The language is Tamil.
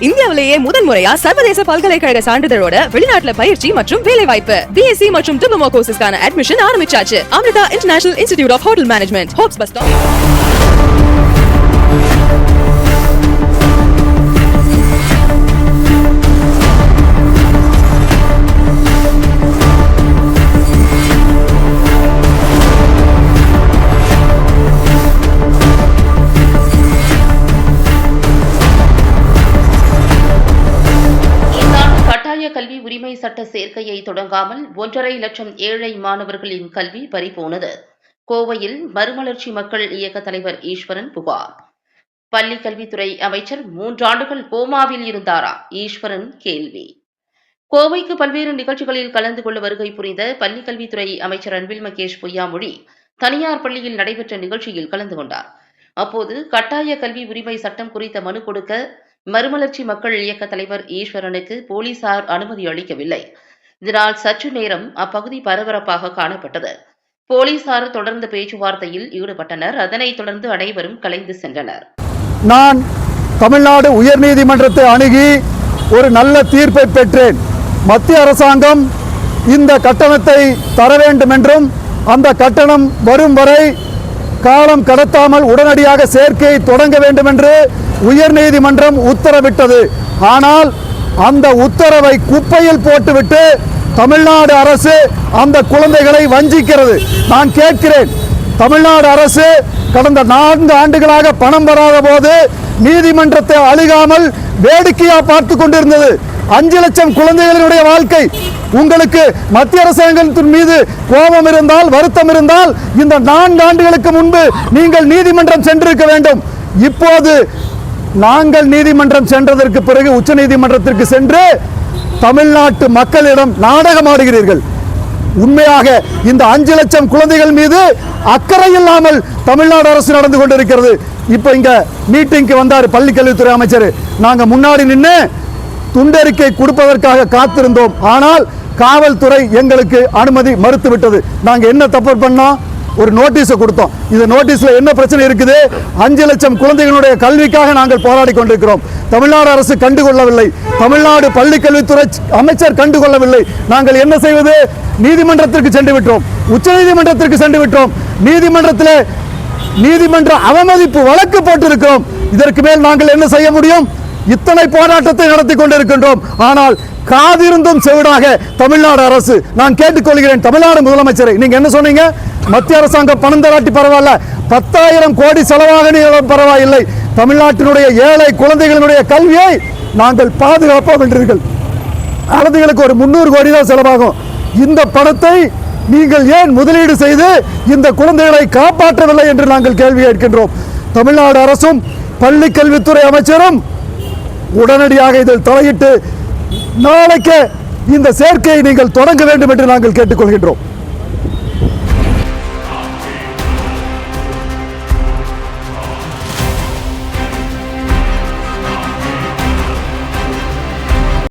இந்தியாவிலேயே முதன் முறையா சர்வதேச பல்கலைக்கழக சான்றிதழோட வெளிநாட்டுல பயிற்சி மற்றும் வேலை வாய்ப்பு பிஎஸ்சி மற்றும் டிப்ளமோ கோர்சஸ்க்கான அட்மிஷன் ஆரம்பிச்சாச்சு. Amrita international institute of hotel management hopes பஸ் கல்வி உரிமை சட்ட சேர்க்கையை தொடங்காமல் ஒன்றரை லட்சம் ஏழை மாணவர்களின் கல்வி பறிபோனது. கோவையில் மறுமலர்ச்சி மக்கள் இயக்க தலைவர் ஈஸ்வரன் புகார். பள்ளி கல்வித்துறை அமைச்சர் மூன்றாண்டுகள் கோமாவில் இருந்தாரா? ஈஸ்வரன் கேள்வி. கோவைக்கு பல்வேறு நிகழ்ச்சிகளில் கலந்து கொள்ள வருகை புரிந்த பள்ளி கல்வித்துறை அமைச்சர் அன்பில் மகேஷ் பொய்யாமொழி தனியார் பள்ளியில் நடைபெற்ற நிகழ்ச்சியில் கலந்து கொண்டார். அப்போது கட்டாய கல்வி உரிமை சட்டம் குறித்த மனு கொடுக்க மறுமலர்ச்சி மக்கள் இயக்க தலைவர் ஈஸ்வரனுக்கு போலீசார் அனுமதி அளிக்கவில்லை. இதனால் சற்று நேரம் அப்பகுதி பரபரப்பாக காணப்பட்டது. போலீசார் தொடர்ந்து பேச்சுவார்த்தையில் ஈடுபட்டனர். அதனைத் தொடர்ந்து அனைவரும் கலைந்து சென்றனர். நான் தமிழ்நாடு உயர்நீதிமன்றத்தை அணுகி ஒரு நல்ல தீர்ப்பை பெற்றேன். மத்திய அரசாங்கம் இந்த கட்டணத்தை தர வேண்டும் என்றும் அந்த கட்டணம் வரும் வரை காலம் கடத்தாமல் உடனடியாக சேர்க்கையை தொடங்க வேண்டும் என்று உயர்நீதிமன்றம் உத்தரவிட்டது. ஆனால் அந்த உத்தரவை குப்பையில் போட்டுவிட்டு தமிழ்நாடு அரசு அந்த குழந்தைகளை வஞ்சிக்கிறது. நான் கேட்கிறேன் தமிழ்நாடு அரசு கடந்த நான்கு ஆண்டுகளாக பணம் வராத போது நீதிமன்றத்தை அழுகாமல் வேடிக்கையாக பார்த்து கொண்டிருந்தது. அஞ்சு லட்சம் குழந்தைகளினுடைய வாழ்க்கை. உங்களுக்கு மத்திய அரசாங்கத்தின் மீது கோபம் இருந்தால் வருத்தம் இருந்தால் இந்த நான்கு ஆண்டுகளுக்கு முன்பு நீங்கள் நீதிமன்றம் சென்றிருக்க வேண்டும். இப்போது நாங்கள் நீதிமன்றம் சென்றதற்கு பிறகு உச்ச நீதிமன்றத்திற்கு சென்று தமிழ்நாட்டு மக்களிடம் நாடகமாடுகிறீர்கள் உண்மையாக இந்த அஞ்சு லட்சம் குழந்தைகள் மீது அக்கறை இல்லாமல் தமிழ்நாடு அரசு நடந்து கொண்டிருக்கிறது. இப்போ இங்க மீட்டிங்க்கு வந்தார் பள்ளி கல்வித்துறை அமைச்சர். நாங்கள் முன்னாடி நின்று துண்டறிக்கை கொடுப்பதற்காக காத்திருந்தோம். ஆனால் காவல்துறை எங்களுக்கு அனுமதி மறுத்துவிட்டது. நாங்கள் என்ன தப்பு பண்ணோம்? ஒரு நோட்டீஸை கொடுத்தோம். இந்த நோட்டீஸில் என்ன பிரச்சனை இருக்குது? அஞ்சு லட்சம் குழந்தைகளுடைய கல்விக்காக நாங்கள் போராடி கொண்டிருக்கிறோம். தமிழ்நாடு அரசு கண்டுகொள்ளவில்லை. தமிழ்நாடு பள்ளிக்கல்வித்துறை அமைச்சர் கண்டுகொள்ளவில்லை. நாங்கள் என்ன செய்வது? நீதிமன்றத்திற்கு சென்று விட்டோம். உச்சநீதிமன்றத்திற்கு சென்று விட்டோம். நீதிமன்றத்தில் நீதிமன்ற அவமதிப்பு வழக்கு போட்டிருக்கிறோம். இதற்கு மேல் நாங்கள் என்ன செய்ய முடியும்? இத்தனை போராட்டத்தை நடத்தி கொண்டிருக்கின்றோம். ஆனால் காதிருந்தும் செவிடாக தமிழ்நாடு அரசு நான் கேட்டுக்கொள்கிறேன் தமிழ்நாடு முதலமைச்சரை. நீங்க என்ன சொன்னீங்க? மத்திய அரசாங்கம் பணம் தராட்டி பரவாயில்ல. பத்தாயிரம் கோடி செலவாகணும் பரவாயில்லை. தமிழ்நாட்டினுடைய ஏழை குழந்தைகளினுடைய கல்வியை நாங்கள் பாதுகாப்போம் என்றீர்கள். குழந்தைகளுக்கு ஒரு முந்நூறு கோடி தான் செலவாகும். இந்த பணத்தை நீங்கள் ஏன் முதலீடு செய்து இந்த குழந்தைகளை காப்பாற்றவில்லை என்று நாங்கள் கேள்வி கேட்கின்றோம். தமிழ்நாடு அரசும் பள்ளி கல்வித்துறை அமைச்சரும் உடனடியாக இதில் தலையிட்டு நாளைக்கே இந்த சேர்க்கையை நீங்கள் தொடங்க வேண்டும் என்று நாங்கள் கேட்டுக்கொள்கின்றோம்.